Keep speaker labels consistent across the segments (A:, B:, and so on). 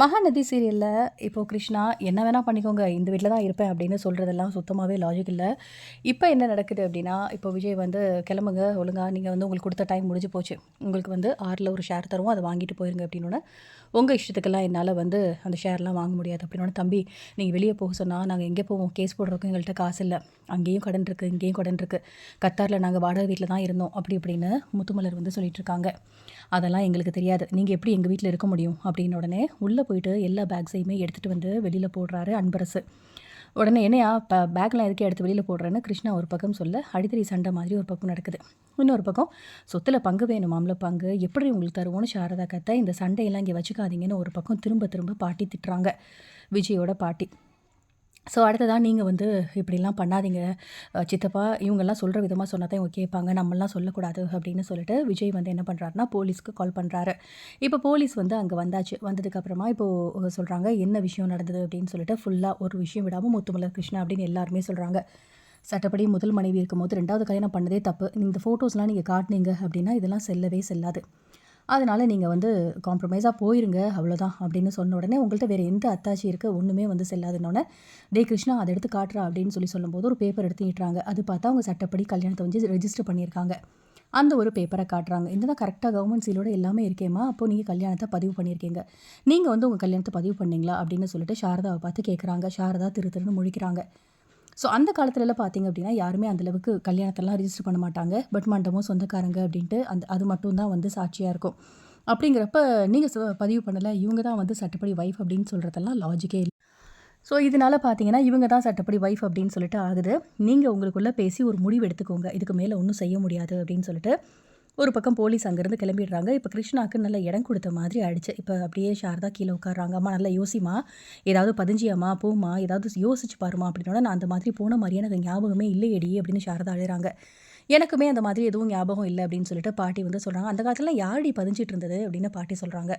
A: மகாநதி சீரியலில் இப்போது கிருஷ்ணா என்ன வேணால் பண்ணிக்கோங்க இந்த வீட்டில் தான் இருப்பேன் அப்படின்னு சொல்கிறதெல்லாம் சுத்தமாகவே லாஜிக் இல்லை. இப்போ என்ன நடக்குது அப்படின்னா இப்போ விஜய் வந்து கிளம்புங்க ஒழுங்காக நீங்கள் வந்து உங்களுக்கு கொடுத்த டைம் முடிஞ்சு போச்சு. உங்களுக்கு வந்து ஆறில் ஒரு ஷேர் தருவோம் அதை வாங்கிட்டு போயிருங்க அப்படின்னு உங்கள் இஷ்டத்துக்கெல்லாம் என்னால் வந்து அந்த ஷேர்லாம் வாங்க முடியாது அப்படின்னு தம்பி நீங்கள் வெளியே போக சொன்னால் நாங்கள் எங்கே போவோம்? கேஸ் போடுறதுக்கும் எங்கள்கிட்ட காசு இல்லை. அங்கேயும் கடன் இருக்குது இங்கேயும் கடன் இருக்குது கத்தாரில் நாங்கள் வாடகை வீட்டில் தான் இருந்தோம் அப்படி இப்படின்னு முத்துமலர் வந்து சொல்லிட்டு இருக்காங்க. அதெல்லாம் எங்களுக்கு தெரியாது. நீங்கள் எப்படி எங்கள் வீட்டில் இருக்க முடியும்? அப்படின்னு உடனே உள்ளே போயிட்டு எல்லா பேக்ஸையுமே எடுத்துகிட்டு வந்து வெளியில் போடுறாரு அன்பரசு. உடனே என்னையா இப்போ பேக்லாம் எதுக்கே எடுத்து வெளியில் போடுறேன்னு கிருஷ்ணா ஒரு பக்கம் சொல்ல அடித்தடி சண்டை மாதிரி ஒரு பக்கம் நடக்குது. இன்னொரு பக்கம் சொத்தில் பங்கு வேணுமாம்ல பங்கு எப்படி உங்களுக்கு தருவோன்னு சாரதா கத்த இந்த சண்டையெல்லாம் இங்கே வச்சுக்காதீங்கன்னு ஒரு பக்கம் திரும்ப திரும்ப பாட்டி திட்டுறாங்க. விஜயோட பாட்டி. ஸோ அடுத்ததான் நீங்கள் வந்து இப்படிலாம் பண்ணாதீங்க. சித்தப்பா இவங்கெல்லாம் சொல்கிற விதமாக சொன்னால் தான் இவங்க கேட்பாங்க. நம்மளாம் சொல்லக்கூடாது அப்படின்னு சொல்லிட்டு விஜய் வந்து என்ன பண்ணுறாருனா போலீஸ்க்கு கால் பண்ணுறாரு இப்போ போலீஸ் வந்து அங்கே வந்தாச்சு. வந்ததுக்கப்புறமா இப்போது சொல்கிறாங்க என்ன விஷயம் நடந்தது? அப்படின்னு சொல்லிட்டு ஃபுல்லாக ஒரு விஷயம் விடாமல் முத்துமலர் கிருஷ்ணா அப்படின்னு எல்லாருமே சொல்கிறாங்க சட்டப்படி முதல் மனைவி இருக்கும்போது ரெண்டாவது கல்யாணம் பண்ணதே தப்பு. இந்த ஃபோட்டோஸ்லாம் நீங்கள் காட்டினீங்க அப்படின்னா இதெல்லாம் செல்லவே செல்லாது. அதனால் நீங்கள் வந்து காம்ப்ரமைஸாக போயிருங்க அவ்வளோதான் அப்படின்னு சொன்ன உடனே உங்கள்கிட்ட வேறு எந்த அத்தாச்சி இருக்குது ஒன்றுமே வந்து செல்லாதுன்னொடனே டே கிருஷ்ணா அதை எடுத்து காட்டுறா அப்படின்னு சொல்லி சொல்லும்போது ஒரு பேப்பர் எடுத்து ஈட்டுறாங்க அது பார்த்தா அவங்க சட்டப்படி கல்யாணத்தை வந்து ரெஜிஸ்டர் பண்ணியிருக்காங்க. அந்த ஒரு பேப்பரை காட்டுறாங்க. இந்த தான் கரெக்டாக கவர்மெண்ட் சீலோட எல்லாமே இருக்கேம்மா அப்போது நீங்கள் கல்யாணத்தை பதிவு பண்ணியிருக்கீங்க. நீங்கள் வந்து உங்கள் கல்யாணத்தை பதிவு பண்ணீங்களா? அப்படின்னு சொல்லிட்டு சாரதாவை பார்த்து கேட்குறாங்க சாரதா திரு திருன்னு முழிக்கிறாங்க. ஸோ அந்த காலத்துலலாம் பார்த்தீங்க அப்படின்னா யாருமே அந்தளவுக்கு கல்யாணத்தெல்லாம் ரிஜிஸ்டர் பண்ண மாட்டாங்க. பட் மண்டபம் சொந்தக்காரங்க அப்படின்ட்டு அந்த அது மட்டும் தான் வந்து சாட்சியாக இருக்கும். அப்படிங்கிறப்ப நீங்கள் பதிவு பண்ணலை இவங்க தான் வந்து சட்டப்படி ஒய்ஃப் அப்படின்னு சொல்கிறதெல்லாம் லாஜிக்கே இல்லை. ஸோ இதனால் பார்த்தீங்கன்னா இவங்க தான் சட்டப்படி ஒய்ஃப் அப்படின்னு சொல்லிட்டு ஆகுது. நீங்கள் உங்களுக்குள்ளே பேசி ஒரு முடிவு எடுத்துக்கோங்க. இதுக்கு மேலே ஒன்றும் செய்ய முடியாது அப்படின்னு சொல்லிட்டு. ஒரு பக்கம் போலீஸ் அங்கேருந்து கிளம்பிடுறாங்க. இப்போ கிருஷ்ணாவுக்கு நல்ல இடம் கொடுத்த மாதிரி ஆயிடுச்சு. இப்போ அப்படியே சாரதா கீழே உட்காடுறாங்க அம்மா நல்லா யோசிமா ஏதாவது பதிஞ்சியாம்மா போமா ஏதாவது யோசிச்சு பாருமா அப்படின்னா நான் அந்த மாதிரி போன மாதிரியே எனக்கு ஞாபகமே இல்லையடி அப்படின்னு சாரதா அழுகிறாங்க. எனக்குமே அந்த மாதிரி எதுவும் ஞாபகம் இல்லை அப்படின்னு சொல்லிட்டு பாட்டி வந்து சொல்கிறாங்க அந்த காலத்தில் யாரடி பதிஞ்சிட்டு இருந்தது? அப்படின்னு பாட்டி சொல்கிறாங்க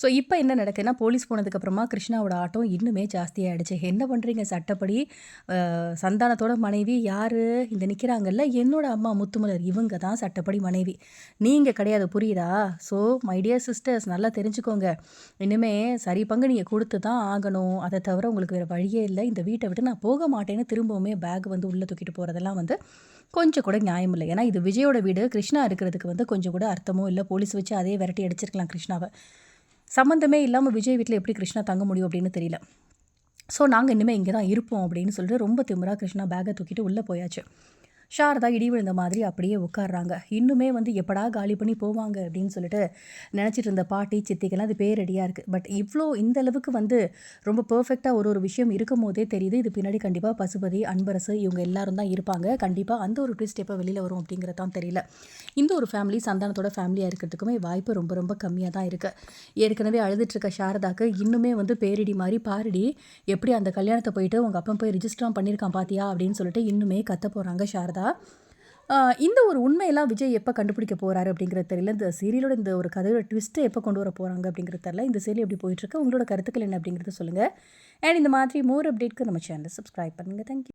A: ஸோ இப்போ என்ன நடக்குதுன்னா போலீஸ் போனதுக்கப்புறமா கிருஷ்ணாவோட ஆட்டம் இன்னுமே ஜாஸ்தியாகிடுச்சு என்ன பண்ணுறீங்க சட்டப்படி சந்தானத்தோட மனைவி யார்? இந்த நிற்கிறாங்கல்ல என்னோட அம்மா முத்துமலர். இவங்க தான் சட்டப்படி மனைவி. நீங்கள் கிடையாது புரியுதா? ஸோ மை டியர் சிஸ்டர்ஸ் நல்லா தெரிஞ்சுக்கோங்க. இனிமே சரி பங்கு நீங்கள் கொடுத்து தான் ஆகணும். அதை தவிர உங்களுக்கு வேறு வழியே இல்லை. இந்த வீட்டை விட்டு நான் போக மாட்டேன்னு திரும்பவுமே பேக் வந்து உள்ளே தூக்கிட்டு போகிறதெல்லாம் வந்து கொஞ்சம் கூட நியாயம் இல்லை. ஏன்னா இது விஜயோட வீடு. கிருஷ்ணா இருக்கிறதுக்கு வந்து கொஞ்சம் கூட அர்த்தமும் இல்லை போலீஸ் வச்சு அதே விரட்டி அடிச்சிருக்கலாம் கிருஷ்ணாவை. சம்மந்தமே இல்லாமல் விஜய் வீட்டில் எப்படி கிருஷ்ணா தங்க முடியும் அப்படின்னு தெரியல. ஸோ நாங்கள் இனிமேல் இங்கே தான் இருப்போம் அப்படின்னு சொல்லிட்டு ரொம்ப திமுறா கிருஷ்ணா பேக்கை தூக்கிட்டு உள்ளே போயாச்சு. சாரதா இடி விழுந்த மாதிரி அப்படியே உட்காடுறாங்க இன்னுமே வந்து எப்படா காலி பண்ணி போவாங்க அப்படின்னு சொல்லிட்டு நினச்சிட்டு இருந்த பாட்டி சித்திக்கெல்லாம் அது பேரடியாக இருக்குது பட் இவ்வளோ இந்த அளவுக்கு வந்து ரொம்ப பர்ஃபெக்டாக ஒரு ஒரு விஷயம் இருக்கும் போதே தெரியுது. இது பின்னாடி கண்டிப்பாக பசுபதி அன்பரசு இவங்க எல்லாரும் தான் இருப்பாங்க. கண்டிப்பாக அந்த ஒரு ட்விஸ்ட் எப்போ வெளியில் வரும் அப்படிங்கிறது தான் தெரியல. இந்த ஒரு ஃபேமிலி சந்தானத்தோட ஃபேமிலியாக இருக்கிறதுக்குமே வாய்ப்பு ரொம்ப ரொம்ப கம்மியாக தான் இருக்குது ஏற்கனவே அழுதுட்டுருக்க சாரதாக்கு இன்னுமே வந்து பேரிடி மாதிரி பாரடி எப்படி அந்த கல்யாணத்தை போயிட்டு உங்கள் அப்பா போய் ரிஜிஸ்டர் பண்ணியிருக்கான் பாத்தியா? அப்படின்னு சொல்லிட்டு இன்னுமே கத்த போகிறாங்க சாரதா. இந்த ஒரு உண்மையெல்லாம் விஜய் எப்போ கண்டுபிடிக்க போகிறாரு அப்படிங்கிறது தெரியல. இந்த சீரியலோட இந்த ஒரு கதையோட ட்விஸ்ட்டை எப்போ கொண்டு வர போகிறாங்க அப்படிங்கிறது தெரியல. இந்த சீரியல் எப்படி போயிட்டுருக்கு உங்களோட கருத்துக்கள் என்ன அப்படிங்கிறத சொல்லுங்கள் அண்ட் இந்த மாதிரி மோர் அப்டேட்க்கு நம்ம சேனலை சப்ஸ்கிரைப் பண்ணுங்கள் தேங்க்யூ